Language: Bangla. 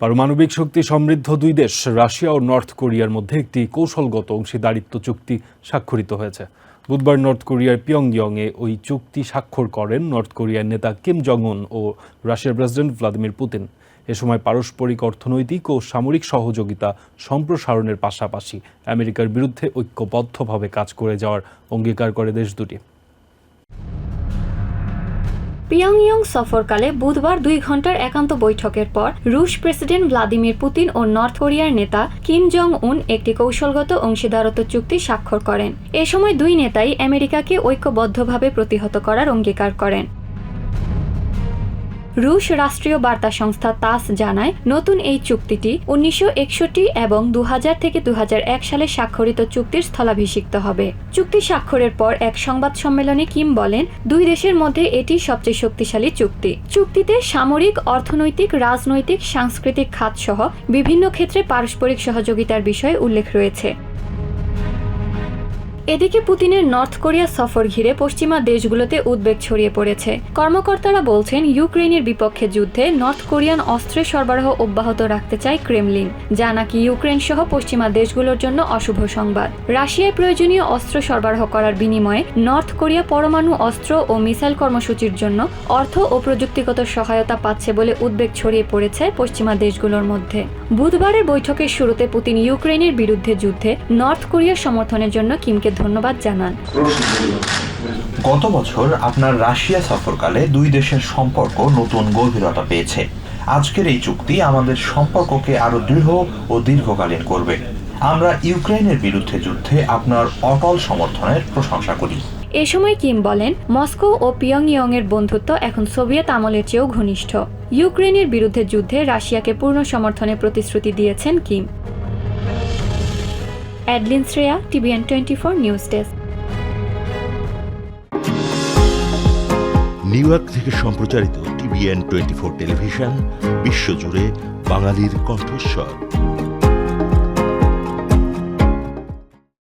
পারমাণবিক শক্তি সমৃদ্ধ দুই দেশ, রাশিয়া ও নর্থ কোরিয়ার মধ্যে একটি কৌশলগত অংশীদারিত্ব চুক্তি স্বাক্ষরিত হয়েছে। বুধবার নর্থ কোরিয়ার পিয়ংইয়ংয়ে ওই চুক্তি স্বাক্ষর করেন নর্থ কোরিয়ার নেতা কিম জং উন ও রাশিয়ার প্রেসিডেন্ট ভ্লাদিমির পুতিন। এ সময় পারস্পরিক অর্থনৈতিক ও সামরিক সহযোগিতা সম্প্রসারণের পাশাপাশি আমেরিকার বিরুদ্ধে ঐক্যবদ্ধভাবে কাজ করে যাওয়ার অঙ্গীকার করে দেশ দুটি। পিয়ংইয়ং সফরকালে বুধবার দুই ঘণ্টার একান্ত বৈঠকের পর রুশ প্রেসিডেন্ট ভ্লাদিমির পুতিন ও নর্থ কোরিয়ার নেতা কিম জং উন একটি কৌশলগত অংশীদারত্ব চুক্তি স্বাক্ষর করেন। এ সময় দুই নেতাই আমেরিকাকে ঐক্যবদ্ধভাবে প্রতিহত করার অঙ্গীকার করেন। রুশ রাষ্ট্রীয় বার্তা সংস্থা তাস জানায়, নতুন এই চুক্তিটি উনিশশো একষট্টি এবং দু থেকে দুহাজার এক সালে স্বাক্ষরিত চুক্তির স্থলাভিষিক্ত হবে। চুক্তি স্বাক্ষরের পর এক সংবাদ সম্মেলনে কিম বলেন, দুই দেশের মধ্যে এটি সবচেয়ে শক্তিশালী চুক্তি। চুক্তিতে সামরিক, অর্থনৈতিক, রাজনৈতিক, সাংস্কৃতিক খাত সহ বিভিন্ন ক্ষেত্রে পারস্পরিক সহযোগিতার বিষয়ে উল্লেখ রয়েছে। এদিকে পুতিনের নর্থ কোরিয়া সফর ঘিরে পশ্চিমা দেশগুলোতে উদ্বেগ ছড়িয়ে পড়েছে। কর্মকর্তারা বলছেন ইউক্রেনের বিপক্ষে যুদ্ধে নর্থ কোরিয়ান অস্ত্রের সরবরাহ অব্যাহত রাখতে চায় ক্রেমলিন, যা নাকি ইউক্রেন সহ পশ্চিমা দেশগুলোর জন্য অশুভ সংবাদ। রাশিয়ায় প্রয়োজনীয় অস্ত্র সরবরাহ করার বিনিময়ে নর্থ কোরিয়া পরমাণু অস্ত্র ও মিসাইল কর্মসূচির জন্য অর্থ ও প্রযুক্তিগত সহায়তা পাচ্ছে বলে উদ্বেগ ছড়িয়ে পড়েছে পশ্চিমা দেশগুলোর মধ্যে। বুধবারের বৈঠকের শুরুতে পুতিন ইউক্রেনের বিরুদ্ধে যুদ্ধে নর্থ কোরিয়ার সমর্থনের জন্য কিমকে ধন্যবাদ জানান। গত বছর আপনার রাশিয়া সফরকালে দুই দেশের সম্পর্ক নতুন গভীরতা পেয়েছে। আজকের এই চুক্তি আমাদের সম্পর্ককে আরও দৃঢ় ও দীর্ঘকালীন করবে। আমরা ইউক্রেনের বিরুদ্ধে যুদ্ধে আপনার অটল সমর্থনের প্রশংসা করি। এ সময় কিম বলেন মস্কো ও পিয়ংইয়ং এর বন্ধুত্ব এখন সোভিয়েত আমলের চেয়েও ঘনিষ্ঠ। ইউক্রেনের বিরুদ্ধে যুদ্ধে রাশিয়াকে পূর্ণ সমর্থনের প্রতিশ্রুতি দিয়েছেন Kim. Adeline Shreya, TVN twenty four news desk. New York থেকে সম্প্রচারিত টিভিএন টোয়েন্টি ফোর টেলিভিশন, বিশ্বজুড়ে বাঙালির কণ্ঠস্বর।